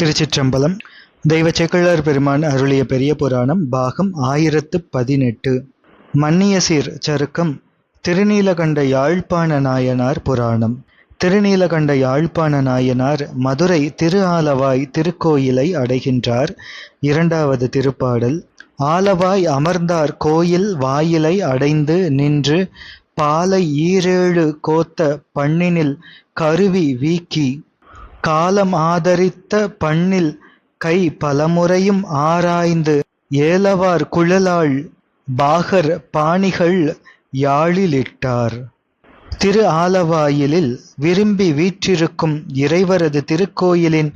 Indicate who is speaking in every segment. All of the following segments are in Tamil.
Speaker 1: திருச்சிற்றம்பலம் தெய்வ செக்கிழார் பெருமான் அருளிய பெரிய புராணம் பாகம் ஆயிரத்து பதினெட்டு. மன்னிய சீர் சருக்கம் திருநீலகண்ட யாழ்ப்பாண நாயனார் புராணம். திருநீலகண்ட யாழ்ப்பாண நாயனார் மதுரை திரு ஆலவாய் திருக்கோயிலை அடைகின்றார். இரண்டாவது திருப்பாடல் ஆலவாய் அமர்ந்தார் கோயில் வாயிலை அடைந்து நின்று பாலை ஈரேழு கோத்த பண்ணினில் கருவி வீக்கி. காலம் ஆதரித்த பண்ணில் கை பலமுறையும் ஆராய்ந்து ஏலவார் குழலாள் பாகர் பாணிகள் யாழிலிட்டார். திரு ஆலவாயிலில் விரும்பி வீற்றிருக்கும் இறைவரது திருக்கோயிலின்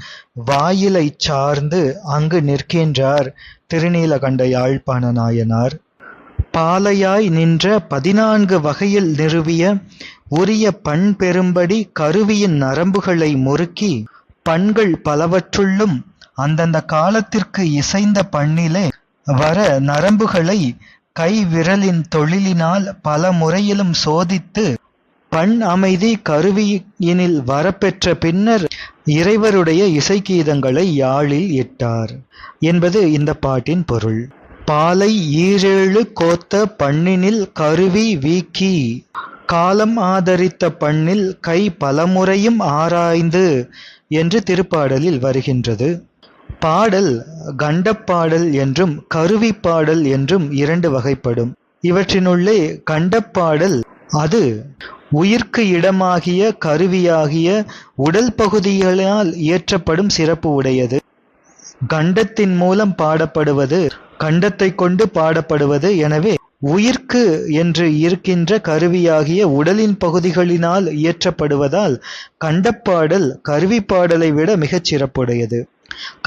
Speaker 1: வாயிலைச் சார்ந்து அங்கு நிற்கின்றார் திருநீலகண்ட யாழ்ப்பாண நாயனார். பாலையாய் நின்ற பதினான்கு வகையில் நிறுவிய உரிய பண் பெறும்படி கருவியின் நரம்புகளை முறுக்கி பண்கள் பலவற்றுள்ளும் அந்தந்த காலத்திற்கு இசைந்த பண்ணிலே வர நரம்புகளை கை விரலின் தொழிலினால் பல முறையிலும் சோதித்து பண் அமைதி கருவியினில் வரப்பெற்ற பின்னர் இறைவருடைய இசைக்கீதங்களை யாழில் இட்டார் என்பது இந்த பாட்டின் பொருள். பாலை ஈரேழு கோத்த பண்ணினில் கருவி வீக்கி காலம் ஆதரித்த பண்ணில் கை பலமுறையும் ஆராய்ந்து என்று திருப்பாடலில் வருகின்றது. பாடல் கண்டப்பாடல் என்றும் கருவி பாடல் என்றும் இரண்டு வகைப்படும். இவற்றினுள்ளே கண்டப்பாடல் அது உயிர்க்கு இடமாகிய கருவியாகிய உடல் பகுதிகளால் இயற்றப்படும் சிறப்பு உடையது. கண்டத்தின் மூலம் பாடப்படுவது கண்டத்தை கொண்டு பாடப்படுவது. எனவே உயிர்க்கு என்று இருக்கின்ற கருவியாகிய உடலின் பகுதிகளினால் இயற்றப்படுவதால் கண்டப்பாடல் கருவிப்பாடலை விட மிகச் சிறப்புடையது.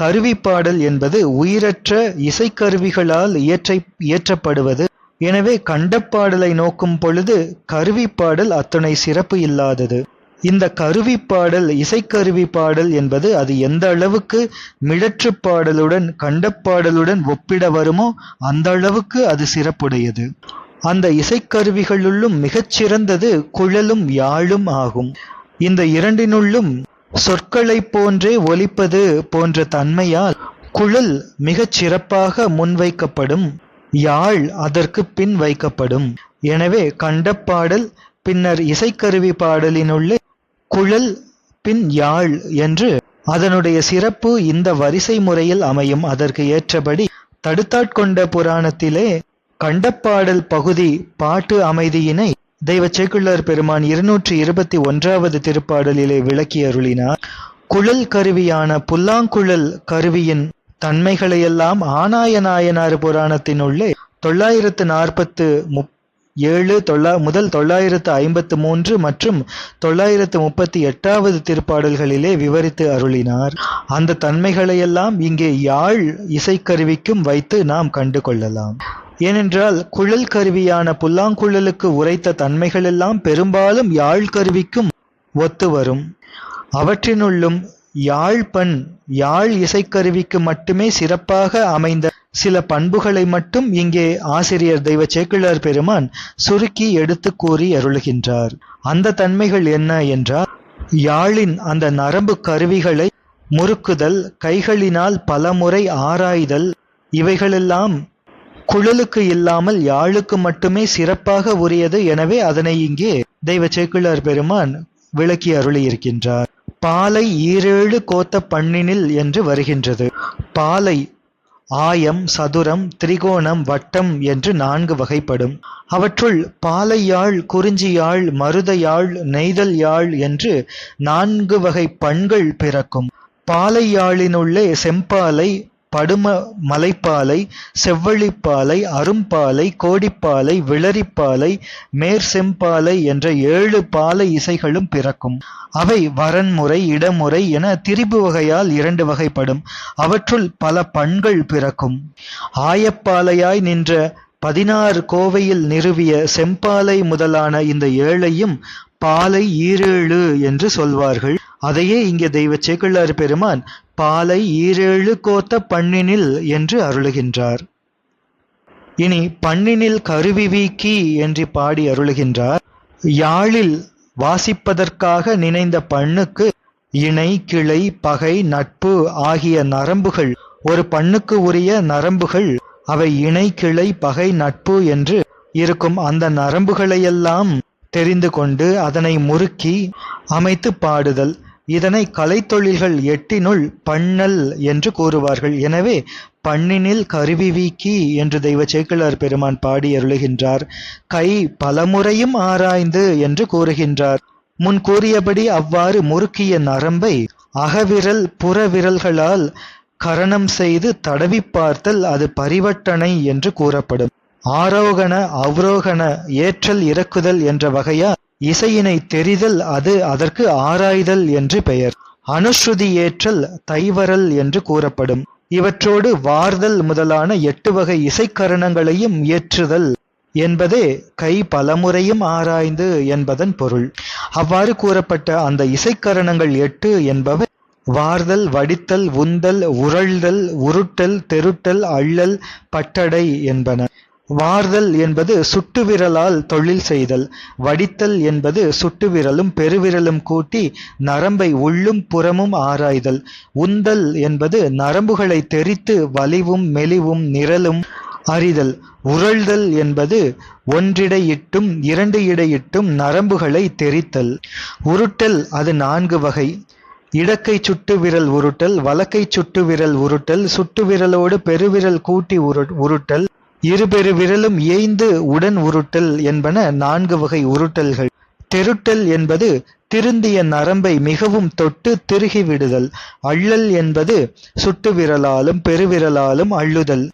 Speaker 1: கருவிப்பாடல் என்பது உயிரற்ற இசைக்கருவிகளால் இயற்றை இயற்றப்படுவது. எனவே கண்டப்பாடலை நோக்கும் பொழுது கருவிப்பாடல் அத்தனை சிறப்பு இல்லாதது. இந்த கருவி பாடல் இசைக்கருவி பாடல் என்பது அது எந்த அளவுக்கு மிழற்று பாடலுடன் கண்டப்பாடலுடன் ஒப்பிட வருமோ அந்த அளவுக்கு அது சிறப்புடையது. அந்த இசைக்கருவிகளுள்ளும் மிகச்சிறந்தது குழலும் யாழும் ஆகும். இந்த இரண்டினுள்ளும் சொற்களைப் போன்றே ஒலிப்பது போன்ற தன்மையால் குழல் மிகச் சிறப்பாக முன்வைக்கப்படும் யாழ் அதற்கு பின் வைக்கப்படும். எனவே கண்டப்பாடல் பின்னர் இசைக்கருவி பாடலினுள்ளே குழல் பின் யாழ் என்று அதனுடைய சிறப்பு இந்த வரிசை முறையில் அமையும். அதற்கு ஏற்றபடி தடுத்தாட்கொண்ட புராணத்திலே கண்டப்பாடல் பகுதி பாட்டு அமைதியினை தெய்வ சேக்குள்ளர் பெருமான் இருநூற்றி இருபத்தி ஒன்றாவது திருப்பாடலிலே விளக்கி அருளினார் குழல் கருவியான புல்லாங்குழல் கருவியின் தன்மைகளையெல்லாம் ஆனாய நாயனார் புராணத்தினுள்ளே தொள்ளாயிரத்து நாற்பத்து முப்ப ஏழு தொள்ளா முதல் தொள்ளாயிரத்து ஐம்பத்து மூன்று மற்றும் தொள்ளாயிரத்து முப்பத்தி எட்டாவது திருப்பாடல்களிலே விவரித்து அருளினார். அந்த தன்மைகளையெல்லாம் இங்கே யாழ் இசைக்கருவிக்கும் வைத்து நாம் கண்டு கொள்ளலாம். ஏனென்றால் குழல் கருவியான புல்லாங்குழலுக்கு உரைத்த தன்மைகளெல்லாம் பெரும்பாலும் யாழ் கருவிக்கும் ஒத்து வரும். அவற்றினுள்ளும் யாழ்பண் யாழ் இசைக்கருவிக்கு மட்டுமே சிறப்பாக அமைந்த சில பண்புகளை மட்டும் இங்கே ஆசிரியர் தெய்வ சேக்கிழார் பெருமான் சுருக்கி எடுத்து கூறி அருளுகின்றார். அந்த தன்மைகள் என்ன என்றால் யாழின் அந்த நரம்பு கருவிகளை முறுக்குதல் கைகளினால் பலமுறை ஆராய்தல் இவைகளெல்லாம் குழலுக்கு இல்லாமல் யாழுக்கு மட்டுமே சிறப்பாக உரியது எனவே அதனை இங்கே தெய்வ சேக்கிழார் பெருமான் விளக்கி அருளியிருக்கின்றார். பாலை ஈரேழு கோத்த பண்ணினில் என்று வருகின்றது. பாலை ஆயம் சதுரம் திரிகோணம் வட்டம் என்று நான்கு வகைப்படும். அவற்றுள் பாலை யாழ் குறிஞ்சி நெய்தல் யாழ் என்று நான்கு வகை பண்கள் பிறக்கும். பாலையாளினுள்ளே செம்பாலை படும மலைப்பாலை செவ்வழிப்பாலை அரும்பாலை கோடிப்பாலை விளரிப்பாலை மேற்செம்பாலை என்ற ஏழு பாலை இசைகளும் பிறக்கும். அவை வரன்முறை இடமுறை என திரிபு வகையால் இரண்டு வகைப்படும். அவற்றுள் பல பண்கள் பிறக்கும். ஆயப்பாலையாய் நின்ற பதினாறு கோவையில் நிறுவிய செம்பாலை முதலான இந்த ஏழையும் பாலை ஈரேழு என்று சொல்வார்கள். அதையே இங்கே தெய்வ சேக்கிழார் பெருமான் பாலை ஈரேழு கோத்த பண்ணினில் என்று அருளுகின்றார். இனி பண்ணினில் கருவி வீக்கி என்று பாடி அருளுகின்றார். யாழில் வாசிப்பதற்காக நினைந்த பண்ணுக்கு இணை கிளை பகை நட்பு ஆகிய நரம்புகள் ஒரு பண்ணுக்கு உரிய நரம்புகள் அவை இணை கிளை பகை நட்பு என்று இருக்கும் அந்த நரம்புகளையெல்லாம் தெரிந்து கொண்டு அதனை முறுக்கி அமைத்து பாடுதல். இதனை கலைத்தொழில்கள் எட்டினுள் பண்ணல் என்று கூறுவார்கள். எனவே பண்ணினில் கருவி வீக்கி என்று தெய்வ சேக்கிழார் பெருமான் பாடி அருளுகின்றார். கை பலமுறையும் ஆராய்ந்து என்று கூறுகின்றார். முன் கூறியபடி அவ்வாறு முறுக்கிய நரம்பை அகவிரல் புறவிரல்களால் கரணம் செய்து தடவி பார்த்தல் அது பரிவட்டனை என்று கூறப்படும். ஆரோகண அவரோகண ஏற்றல் இறக்குதல் என்ற வகையால் இசையினை தெரிதல் அது அதற்கு ஆராய்தல் என்று பெயர். அனுஸ்ருதி ஏற்றல் தைவரல் என்று கூறப்படும். இவற்றோடு வார்தல் முதலான எட்டு வகை இசைக்கரணங்களையும் இயற்றுதல் என்பதே கை பலமுறையும் ஆராய்ந்து என்பதன் பொருள். அவ்வாறு கூறப்பட்ட அந்த இசைக்கரணங்கள் எட்டு என்பவை வார்தல் வடித்தல் உந்தல் உரழ்தல் உருட்டல் தெருட்டல் அள்ளல் பட்டடை என்பன. வார்தல் என்பது சுட்டுவிரலால் தொழில் செய்தல் வடித்தல் என்பது சுட்டுவிரலும் பெருவிரலும் கூட்டி நரம்பை உள்ளும் புறமும் ஆராய்தல். உந்தல் என்பது நரம்புகளை தெரித்து வலிவும் மெலிவும் நிரலும் அறிதல். உரள்தல் என்பது ஒன்றிடையிட்டும் இரண்டு இடையிட்டும் நரம்புகளை தெரித்தல். உருட்டல் அது நான்கு வகை. இடக்கை சுட்டு விரல் உருட்டல் வலக்கை சுட்டு விரல் உருட்டல் சுட்டு விரலோடு பெருவிரல் கூட்டி உரு உருட்டல். இருபெரு விரலும் ஏய்ந்து உடன் உருட்டல் என்பன நான்கு வகை உருட்டல்கள். தெருட்டல் என்பது திருந்திய நரம்பை மிகவும் தொட்டு திருகி விடுதல். அள்ளல் என்பது சுட்டு விரலாலும் பெருவிரலாலும் அள்ளுதல்.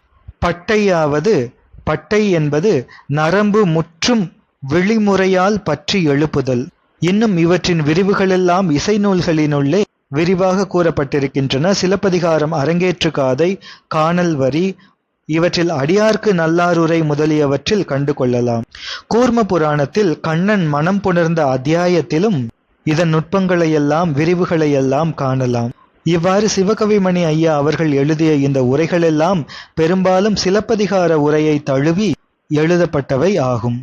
Speaker 1: பட்டையாவது பட்டை என்பது நரம்பு முற்றும் விழிமுறையால் பற்றி எழுப்புதல். இன்னும் இவற்றின் விரிவுகளெல்லாம் இசை நூல்களினுள்ளே விரிவாக கூறப்பட்டிருக்கின்றன. சிலப்பதிகாரம் அரங்கேற்று காதை காணல் வரி இவற்றில் அடியார்க்கு நல்லாருரை முதலியவற்றில் கண்டு கொள்ளலாம் கூர்ம புராணத்தில் கண்ணன் மனம் புணர்ந்த அத்தியாயத்திலும் இதன் நுட்பங்களையெல்லாம் விரிவுகளையெல்லாம் காணலாம். இவ்வாறு சிவகவிமணி ஐயா அவர்கள் எழுதிய இந்த உரைகளெல்லாம் பெரும்பாலும் சிலப்பதிகார உரையை தழுவி எழுதப்பட்டவை ஆகும்.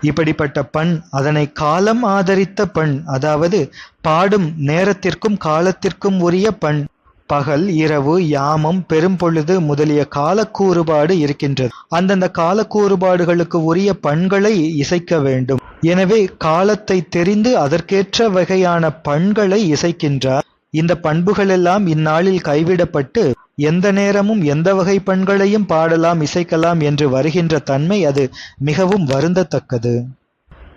Speaker 1: இப்படிப்பட்ட பண் அதனை காலம் ஆதரித்த பண் அதாவது பாடும் நேரத்திற்கும் காலத்திற்கும் உரிய பண் பகல் இரவு யாமம் பெரும்பொழுது முதலிய காலக்கூறுபாடு இருக்கின்றது. அந்தந்த காலக்கூறுபாடுகளுக்கு உரிய பண்களை இசைக்க வேண்டும். எனவே காலத்தை தெரிந்து அதற்கேற்ற வகையான பண்களை இசைக்கின்றார். இந்த பண்புகளெல்லாம் இந்நாளில் கைவிடப்பட்டு எந்த நேரமும் எந்த வகை பண்களையும் பாடலாம் இசைக்கலாம் என்று வருகின்ற தன்மை அது மிகவும் வருந்தத்தக்கது.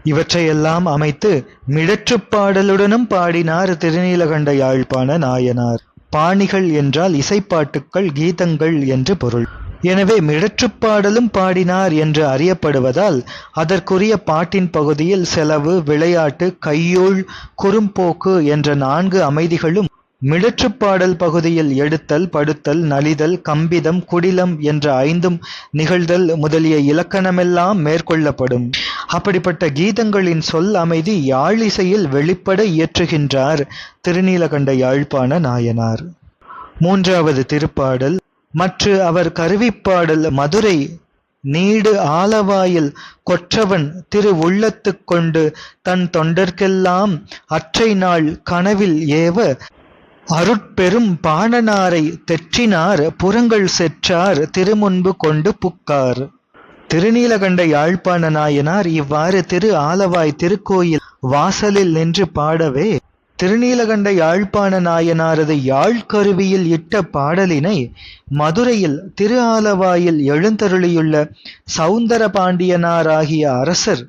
Speaker 1: இவற்றையெல்லாம் அமைத்து மிடற்றுப் பாடலுடனும் பாடினார் திருநீலகண்ட யாழ்ப்பாண நாயனார். பாணிகள் என்றால் இசைப்பாட்டுக்கள் கீதங்கள் என்று பொருள். எனவே மிடற்றுப் பாடலும் பாடினார் என்று அறியப்படுவதால் அதற்குரிய பாட்டின் பகுதியில் செலவு விளையாட்டு கையூழ் குறும்போக்கு என்ற நான்கு அமைதிகளும் மிடற்றுப் பாடல் பகுதியில் எடுத்தல் படுத்தல் நலிதல் கம்பிதம் குடிலம் என்ற ஐந்தும் நிகழ்தல் முதலிய இலக்கணமெல்லாம் மேற்கொள்ளப்படும். அப்படிப்பட்ட கீதங்களின் சொல் அமைதி யாழிசையில் வெளிப்பட இயற்றுகின்றார். திருநீலகண்ட யாழ்ப்பாண நாயனார். மூன்றாவது திருப்பாடல் மற்ற அவர் கருவிப்பாடல் மதுரை நீடு ஆலவாயில் கொற்றவன் திரு உள்ளத்து கொண்டு தன் தொண்டர்க்கெல்லாம் அற்றை நாள் கனவில் ஏவ அருட்பெரும் பாணனாரை தெற்றினார் புறங்கள் செற்றார் திருமுன்பு கொண்டு புக்கார். திருநீலகண்ட யாழ்ப்பாண நாயனார் இவ்வாறு திரு ஆலவாய் திருக்கோயில் வாசலில் நின்று பாடவே திருநீலகண்ட யாழ்ப்பாண நாயனாரது யாழ் கருவியில் இட்ட பாடலினை மதுரையில் திரு ஆலவாயில் எழுந்தருளியுள்ள சவுந்தர பாண்டியனாராகிய அரசர்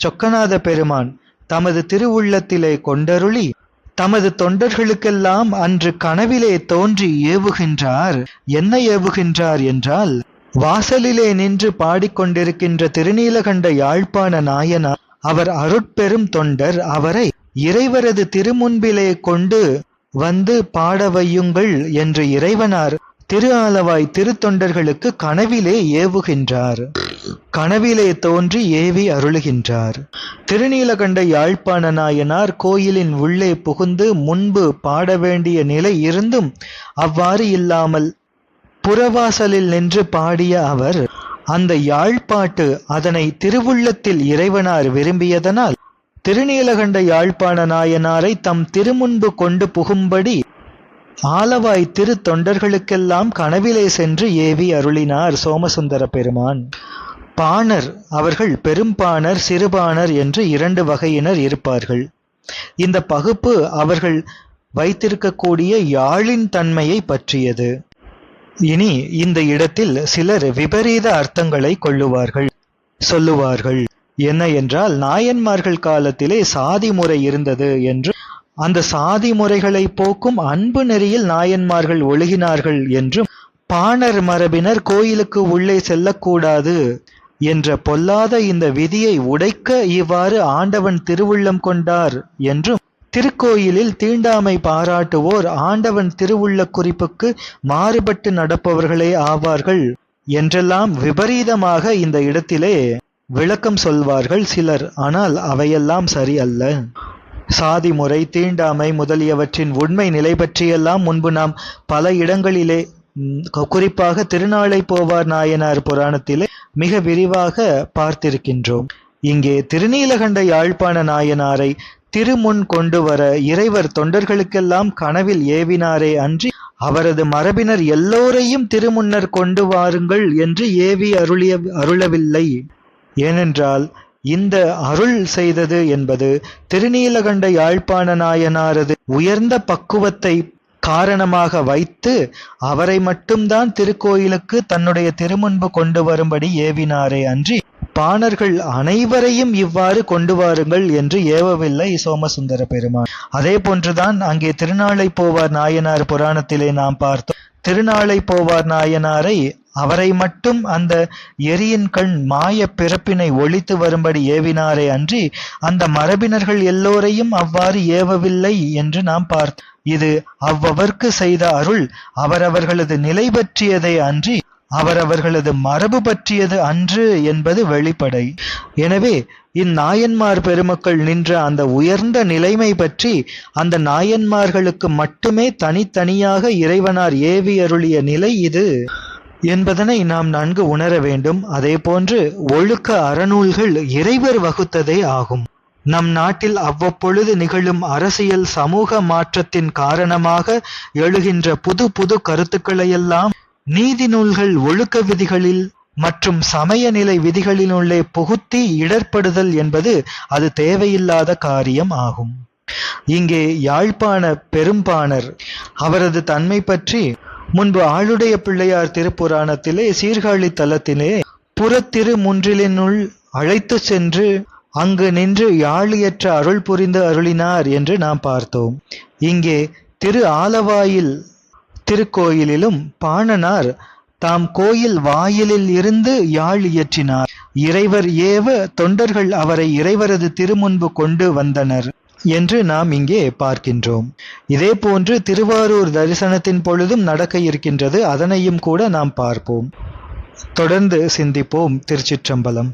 Speaker 1: சொக்கநாத பெருமான் தமது திருவுள்ளத்திலே கொண்டருளி தமது தொண்டர்களுக்கெல்லாம் அன்று கனவிலே தோன்றி ஏவுகின்றார். என்ன ஏவுகின்றார் என்றால் வாசலிலே நின்று பாடிக்கொண்டிருக்கின்ற திருநீலகண்ட யாழ்ப்பாண நாயனார் அவர் அருட்பெரும் தொண்டர் அவரை இறைவரது திருமுன்பிலே கொண்டு வந்து பாடவையுங்கள் என்று இறைவனார் திரு ஆலவாய் திருத்தொண்டர்களுக்கு கனவிலே ஏவுகின்றார். கனவிலே தோன்றி ஏவி அருளுகின்றார். திருநீலகண்ட யாழ்ப்பாண நாயனார் கோயிலின் உள்ளே புகுந்து முன்பு பாட வேண்டிய நிலை இருந்தும் அவ்வாறு இல்லாமல் புறவாசலில் நின்று பாடிய அவர் அந்த யாழ்ப்பாட்டு அதனை திருவுள்ளத்தில் இறைவனார் விரும்பியதனால் திருநீலகண்ட யாழ்ப்பாண நாயனாரை தம் திருமுன்பு கொண்டு புகும்படி ஆலவாய் திரு தொண்டர்களுக்கெல்லாம் கனவிலே சென்று ஏவி அருளினார் சோமசுந்தர பெருமான். பாணர் அவர்கள் பெரும்பாணர் சிறுபாணர் என்று இரண்டு வகையினர் இருப்பார்கள். இந்த பகுப்பு அவர்கள் வைத்திருக்கக்கூடிய யாழின் தன்மையை பற்றியது. இனி இந்த இடத்தில் சிலர் விபரீத அர்த்தங்களை கொள்ளுவார்கள். சொல்லுவார்கள் என்ன என்றால் நாயன்மார்கள் காலத்திலே சாதி முறை இருந்தது என்று அந்த சாதி முறைகளை போக்கும் அன்பு நெறியில் நாயன்மார்கள் ஒழுகினார்கள் என்றும் பாணர் மரபினர் கோயிலுக்கு உள்ளே செல்லக்கூடாது என்ற பொல்லாத இந்த விதியை உடைக்க இவ்வாறு ஆண்டவன் திருவுள்ளம் கொண்டார் என்றும் திருக்கோயிலில் தீண்டாமை பாராட்டுவோர் ஆண்டவன் திருவுள்ள குறிப்புக்கு மாறுபட்டு நடப்பவர்களே ஆவார்கள் என்றெல்லாம் விபரீதமாக இந்த இடத்திலே விளக்கம் சொல்வார்கள் சிலர். ஆனால் அவையெல்லாம் சரி அல்ல சாதி முறை தீண்டாமை முதலியவற்றின் உண்மை நிலை பற்றியெல்லாம் முன்பு நாம் பல இடங்களிலே குறிப்பாக திருநாளை போவார் நாயனார் புராணத்திலே மிக விரிவாக பார்த்திருக்கின்றோம். இங்கே திருநீலகண்ட யாழ்ப்பாண நாயனாரை திருமுன் கொண்டு வர இறைவர் தொண்டர்களுக்கெல்லாம் கனவில் ஏவினாரே அன்றி அவரது மரபினர் எல்லோரையும் திருமுன்னர் கொண்டு வாருங்கள் என்று ஏவி அருளிய அருளவில்லை. ஏனென்றால் இந்த அருள் செய்தது என்பது திருநீலகண்ட யாழ்ப்பாண நாயனாரது உயர்ந்த பக்குவத்தை காரணமாக வைத்து அவரை மட்டும்தான் திருக்கோயிலுக்கு தன்னுடைய திருமுன்பு கொண்டு வரும்படி ஏவினாரே அன்றி பாணர்கள் அனைவரையும் இவ்வாறு கொண்டு வாருங்கள் என்று ஏவவில்லை சோமசுந்தர பெருமான். அதே போன்றுதான் அங்கே திருநாளை போவார் நாயனார் புராணத்திலே நாம் பார்த்தோம். திருநாளை போவார் நாயனாரை அவரை மட்டும் அந்த எரியின் கண் மாய பிறப்பினை ஒழித்து வரும்படி ஏவினாரே அன்றி அந்த மரபினர்கள் எல்லோரையும் அவ்வாறு ஏவவில்லை என்று நாம் பார்த்தோம். இது அவ்வவர்க்கு செய்த அருள் அவரவர்களது நிலை பற்றியதை அன்றி அவரவர்களது மரபு பற்றியது அன்று என்பது வெளிப்படை. எனவே இந்நாயன்மார் பெருமக்கள் நின்ற அந்த உயர்ந்த நிலைமை பற்றி அந்த நாயன்மார்களுக்கு மட்டுமே தனித்தனியாக இறைவனார் ஏவி அருளிய நிலை இது என்பதனை நாம் நன்கு உணர வேண்டும். அதே போன்று ஒழுக்க அறநூல்கள் இறைவர் வகுத்ததே ஆகும். நம் நாட்டில் அவ்வப்பொழுது நிகழும் அரசியல் சமூக மாற்றத்தின் காரணமாக எழுகின்ற புது புது கருத்துக்களையெல்லாம் நீதி நூல்கள் ஒழுக்க விதிகளில் மற்றும் சமய நிலை விதிகளினுள்ளே புகுத்தி இடர்படுதல் என்பது அது தேவையில்லாத காரியம் ஆகும். இங்கே யாழ்ப்பாண பெரும்பாணர் அவரது தன்மை பற்றி முன்பு ஆளுடைய பிள்ளையார் திருப்புராணத்திலே சீர்காழி தலத்திலே புறத்திரு முன்றிலினுள் அழைத்து சென்று அங்கு நின்று யாழியற்ற அருள் புரிந்து அருளினார் என்று நாம் பார்த்தோம். இங்கே திரு ஆலவாயில் திருக்கோயிலிலும் பாணனார் தாம் கோயில் வாயிலில் இருந்து யாழ் இயற்றினார். இறைவர் ஏவ தொண்டர்கள் அவரை இறைவரது திருமுன்பு கொண்டு வந்தனர் என்று நாம் இங்கே பார்க்கின்றோம். இதே போன்று திருவாரூர் தரிசனத்தின் பொழுதும் நடக்க இருக்கின்றது. அதனையும் கூட நாம் பார்ப்போம். தொடர்ந்து சிந்திப்போம் திருச்சிற்றம்பலம்.